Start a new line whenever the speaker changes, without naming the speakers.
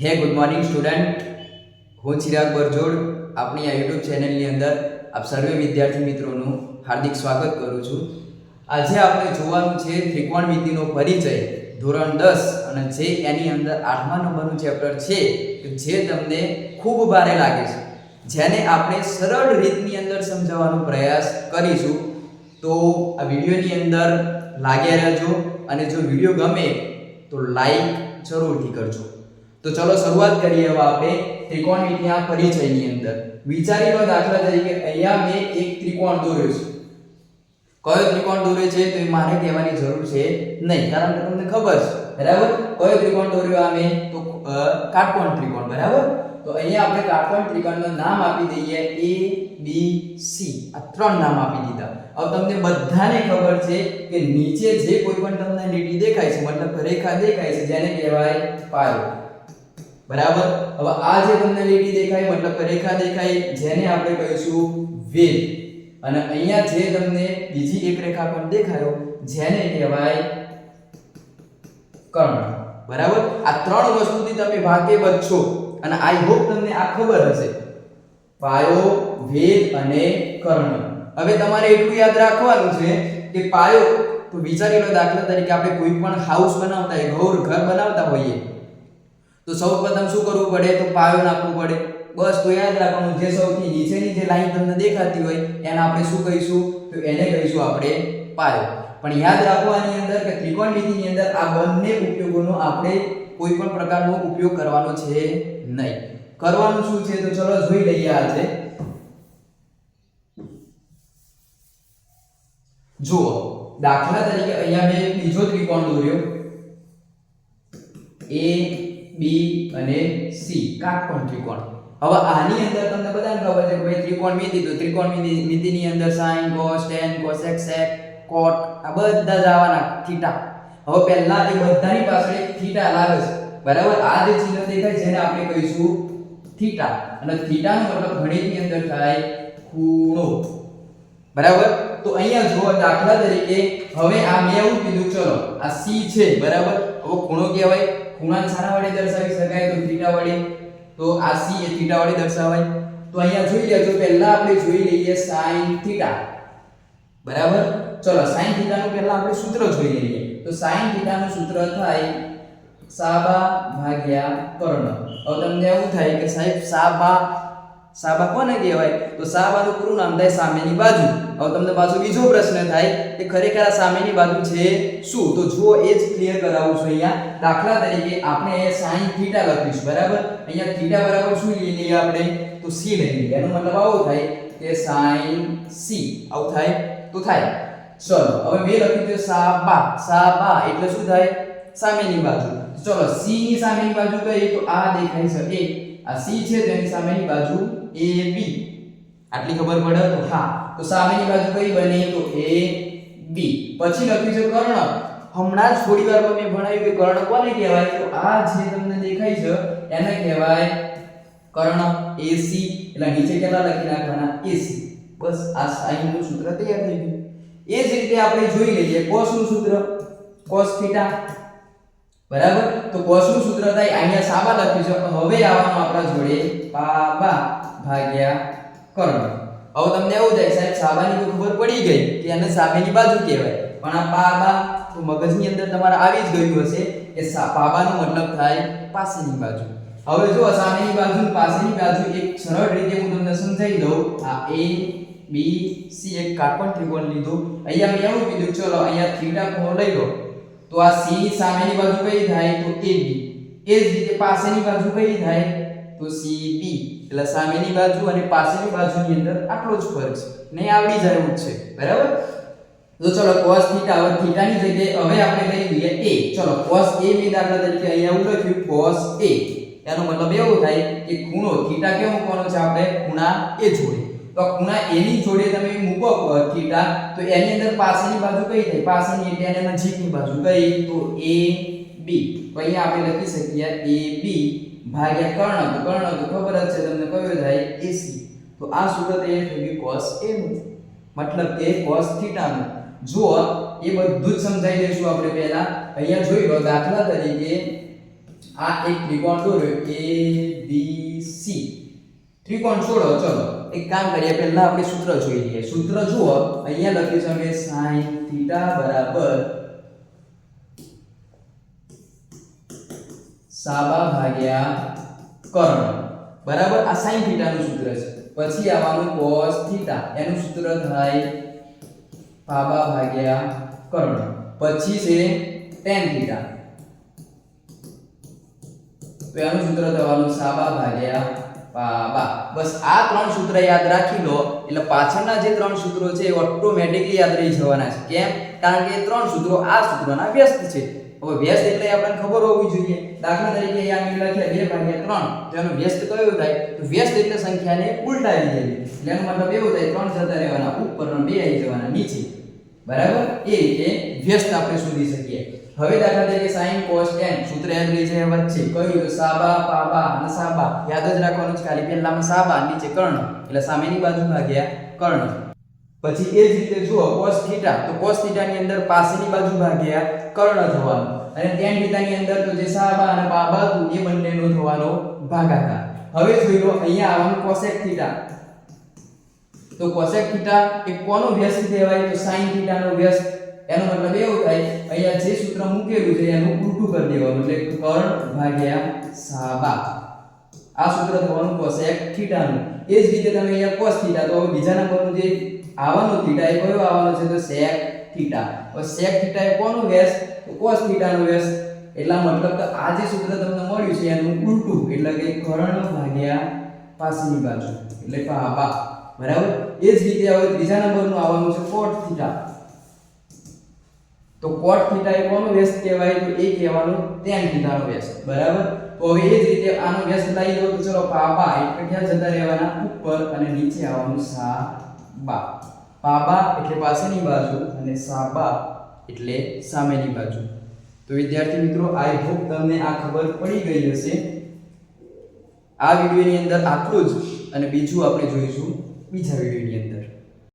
હે, good morning student. હું ચિરાગ બરજોડ. આપણી આ યુટ્યુબ ચેનલની અંદર આપ સર્વે વિદ્યાર્થી મિત્રોનું હાર્દિક સ્વાગત કરું છું. આજે આપણે જોવાનું છે ત્રિકોણમિતિનો પરિચય, ધોરણ દસ, અને જે એની અંદર આઠમા નંબરનું ચેપ્ટર છે જે તમને ખૂબ ભારે લાગે છે. જેને આપણે સરળ રીતની અંદર સમજાવવાનો પ્રયાસ કરીશું. તો આ વિડીયોની અંદર લાગ્યા રહેજો, અને જો વીડિયો ગમે તો લાઈક જરૂરથી કરજો. તો ચલો શરૂઆત કરીએ હવે આપણે ત્રિકોણમિતિના પરિચયની અંદર. વિચારી લો દાખલા તરીકે અહીંયા મેં એક ત્રિકોણ દોર્યો છે. કયો ત્રિકોણ દોર્યો છે તો એ મારે કહેવાની જરૂર છે નહીં, કારણ કે તમને ખબર છે. બરાબર? કયો ત્રિકોણ દોર્યો આ મેં? તો કાટકોણ ત્રિકોણ, બરાબર? તો અહીંયા આપણે કાટકોણ ત્રિકોણનું નામ આપી દઈએ એ, બી, સી. આ ત્રણ નામ આપી દીધા. હવે તમને બધાને ખબર છે કે નીચે જે કોઈ પણ તમને લીટી દેખાય છે, મતલબ રેખા દેખાય છે, જેને કહેવાય પાયો. બરાબર? હવે આ જે તમને લીટી દેખાય, મતલબ કે રેખા દેખાય, જેને આપણે કહીશું વેલ. અને અહીંયા જે તમને બીજી એક રેખા પણ દેખાયો, જેને કહેવાય કર્ણ. બરાબર? આ ત્રણ વસ્તુથી તમે વાકેફ છો. અને આઈ હોપ તમને આ ખબર હશે. પાયો વેદ અને કર્ણ. હવે તમારે એટલું યાદ રાખવાનું છે કે પાયો, તો વિચારી લો દાખલા તરીકે આપણે કોઈ પણ હાઉસ બનાવતા હોય ઘર બનાવતા હોઈએ તો સૌપ્રથમ શું કરવું પડે? તો પાયો નાખવું પડે. બસ, તો યાદ રાખવાનું, જે સૌથી નીચેની જે લાઈન તમને દેખાતી હોય, એને આપણે શું કહીશું? તો એને કહીશું આપણે પાયો. પણ યાદ રાખવાની અંદર કે ત્રિકોણમિતિની અંદર આ બંને ઉપયોગોનો આપણે કોઈ પણ પ્રકારનો ઉપયોગ કરવાનો છે નહીં. કરવાનું શું છે? તો ચલો જોઈ લઈએ આજે. જુઓ, દાખલા તરીકે અહીંયા મેં બીજો ત્રિકોણ દોર્યો. A B અને સી. કાટકોણ ત્રિકોણ. હવે આની અંદર તમને બધાને ખબર છે કે ભાઈ ત્રિકોણ મિતિ તો ત્રિકોણ મિતિ મિતિની અંદર sin cos, tan, cos x sec cot, આ બધા જ આવવાના થીટા હવે પહેલા એ બધાની પાછળ એક થીટા લાગે છે. બરાબર? આ જે ચિહ્ન દેખાય જેને આપણે કહીશું થીટા અને થીટાનો મતલબ ગણિતની અંદર થાય ખૂણો. બરાબર? તો અહીંયા જો દાખલા તરીકે, હવે આ મેં એવું કીધું, ચલો, આ C છે, બરાબર? હવે ખૂણો કહેવાય ખૂણાને શાના વડે દર્શાવી શકાય તો થીટા વડે તો આ C એ થીટા વડે દર્શાવાય. તો અહીંયા જોઈ લેજો, પહેલા આપણે જોઈ લઈએ sin થીટા. બરાબર? ચલો sin થીટા નું પહેલા આપણે સૂત્ર જોઈ લઈએ. તો sin થીટા નું સૂત્ર થાય સાબા ભાગ્યા કર્ણ. હવે તમને એવું થાય કે સાહેબ, સાબા સાબા કોને કહેવાય? તો સાબાનું પૂરું નામ થાય સામેની બાજુ. હવે તમને પાછો બીજો પ્રશ્ન થાય કે ખરેખર આ સામેની બાજુ છે શું? તો જુઓ, એ જ ક્લિયર કરાવું છું અહીંયા. દાખલા તરીકે આપણે sin થીટા લખીશું, બરાબર? અહીંયા થીટા બરાબર શું લઈ લઈએ આપણે? તો c લઈ લઈએ. એનો મતલબ આવો થાય કે sin c. આવું થાય? તો થાય. ચલો, હવે મેં લખ્યું છે સાબા. સાબા એટલે શું થાય? સામેની બાજુ. ચલો, c ની સામેની બાજુ કઈ તો આ દેખાઈ શકે. આ c છે તેની સામેની બાજુ a b આટલી ખબર પડે તો હા. તો સામેની બાજુ કઈ બની તો AB પછી લખ્યું છે કર્ણ. હમણાં જ થોડી વારમાં મેં ભણાવ્યું કે કર્ણ કોને કહેવાય? તો આ જે તમને દેખાય છે, એને કહેવાય કર્ણ AC એટલે નીચે કેટલા લખી નાખવાના? AC બસ, આ sin નું સૂત્ર તૈયાર થઈ ગયું. એ જ રીતે આપણે જોઈ લઈએ cos નું સૂત્ર. cos theta. બરાબર? તો cos નું સૂત્ર થાય, અહીંયા સામા લખ્યું છે હવે આવવાનું આપણા જોડે પાબા. ભાગ્યા કર્ણ. હવે તમને એવું થાય સાહેબ સાબાની તો ખબર પડી ગઈ કે એને સામેની બાજુ કહેવાય. પણ આ પાબા, તો મગજની અંદર તમારે આવી જ ગયું હશે કે સા- પાબાનો મતલબ થાય પાસેની બાજુ. હવે જો સામેની બાજુ પાસેની બાજુ એક સરળ રીતે હું તમને સમજાવી દઉં. આ એ બી સી એક કાટકોણ ત્રિકોણ લીધું. અહીંયા મેં એવું કીધું, ચલો અહીંયા થીટા કોણ લઈ લો. તો આ સી ની સામેની બાજુ કઈ થાય? તો AB એ જ રીતે પાસેની બાજુ કઈ થાય? તો CB એટલે સામેની બાજુ અને પાસેની બાજુની અંદર આટલો જ ફરક છે. નહીં, આવડી એવું છે. બરાબર? તો ચલો, cos θ હવે થીટાની જગ્યાએ હવે આપણે લઈ લઈએ a. ચલો, cos a મેં દાખલા તરીકે અહીંયા હું લખ્યું, cos a. એનો મતલબ એવું થાય કે ખૂણો θ કેવો મૂકવાનો છે આપણે? ખૂણા a જોડે. તો ખૂણા a ની જોડે તમે મૂકો θ તો એની અંદર પાસેની બાજુ કઈ થાય પાસેની એટલે એની નજીકની બાજુ. કઈ? તો a b. અહીંયા આપણે લખી શકીએ a b. ભાગ્યા કર્ણ તો કર્ણ તો ખબર જ છે તમને કયો થાય ac તો આ સૂત્ર તૈયાર થઈ ગયું cos a મતલબ કે cos થીટા નું. જુઓ, એ બધું જ સમજાઈ દઈશું આપણે પહેલા. અહીંયા જોઈ લો દાખલા તરીકે આ એક ત્રિકોણ દોર્યો એ બી સી ત્રિકોણ છોડો, ચલો. એક કામ કરીએ, પહેલા આપણે સૂત્ર જોઈ લઈએ. સૂત્ર જુઓ, અહીંયા લખ્યું છે કે sin θ બરાબર સાબા ભાગ્યા કર્ણ. બરાબર? આ sin થીટાનું સૂત્ર છે. પછી આવવાનું cos થીટા. એનું સૂત્ર થાય પાબા ભાગ્યા કર્ણ. પછી છે tan થીટા. તો એનું સૂત્ર થવાનું સાબા ભાગ્યા પાબા બસ આ ત્રણ સૂત્ર યાદ રાખી લો. એટલે પાછળના જે ત્રણ સૂત્રો છે એ ઓટોમેટિકલી યાદ રહી જવાના છે. કેમ? કારણ કે એ ત્રણ સૂત્રો આ સૂત્રના વ્યસ્ત છે. હવે વ્યસ્ત એટલે આપણને ખબર હોવી જોઈએ. દાખલા તરીકે મેં લખ્યા બે ભાગ્યા ત્રણ. તો એનો વ્યસ્ત કયો થાય? તો વ્યસ્ત એટલે સંખ્યાને ઉલટાવી દેવી. એટલે એનો મતલબ એવો થાય, ત્રણ જતા રહેવાના ઉપર અને બે આવી જવાના નીચે. બરાબર? એ રીતે વ્યસ્ત આપણે શોધી શકીએ. હવે દાખલા તરીકે sin cos tan સૂત્ર યાદ રહી છે વચ્ચે. કયું? સાબા, પાબા અને સાબા. યાદ જ રાખવાનું છે ખાલી. પહેલામાં સાબા, નીચે કર્ણ. એટલે સામેની બાજુ ભાગ્યા કર્ણ. પછી એ જ રીતે જુઓ cos થીટા તો cos થીટા ની અંદર પાછળની બાજુ ભાગ્યા કર્ણ થવાનો. અને tan થીટા ની અંદર તો જે સાબા અને બાબા એ બંનેનો થવાનો ભાગાકાર. હવે જોઈ લો, અહીંયા આવવાનું cosec થીટા તો cosec થીટા એ કોનો વ્યસ્ત કહેવાય? તો sin થીટા નો વ્યસ્ત. એનો મતલબ એવો થાય, અહીંયા જે સૂત્ર મૂકેલું છે, એનું ઉલટું કરી દેવાનું. એટલે કર્ણ ભાગ્યા સાબા. આ સૂત્ર થવાનું cosec થીટા નું. એ જ રીતે તમે અહીંયા cos થીટા તો હવે બીજા નંબરનું જે આવવાનું થીટા એ કયો આવવાનો છે? તો sec થીટા હવે sec થીટા એ કોનો વ્યસ્ત તો cos થીટા નો વ્યસ્ત એટલા મતલબ કે આ જે સૂત્ર તમને મળ્યું છે, એનું ઉલટું, એટલે કે કર્ણ ભાગ્યા પાસેની બાજુ, એટલે પાબા બરાબર? એ જ રીતે હવે ત્રીજા નંબરનું આવવાનું છે cot થીટા તો cot થીટા એ કોનો વ્યસ્ત કહેવાય? તો એ કહેવાનું tan થીટાનો વ્યસ્ત બરાબર? તો હવે એ જ રીતે આનો વ્યસ્ત લઈ લો તો ચલો પાબા, એટલે ક્યાં જતા રહેવાના? ઉપર અને નીચે આવવાનું સાબા પાબા એટલે પાસેની બાજુ અને સાબા એટલે સામેની બાજુ. તો વિદ્યાર્થી મિત્રો આઈ હોપ તમને આ ખબર પડી ગઈ હશે. આ વિડીયોની અંદર આટલું જ અને બીજું આપણે જોઈશું બીજા વિડીયોની અંદર.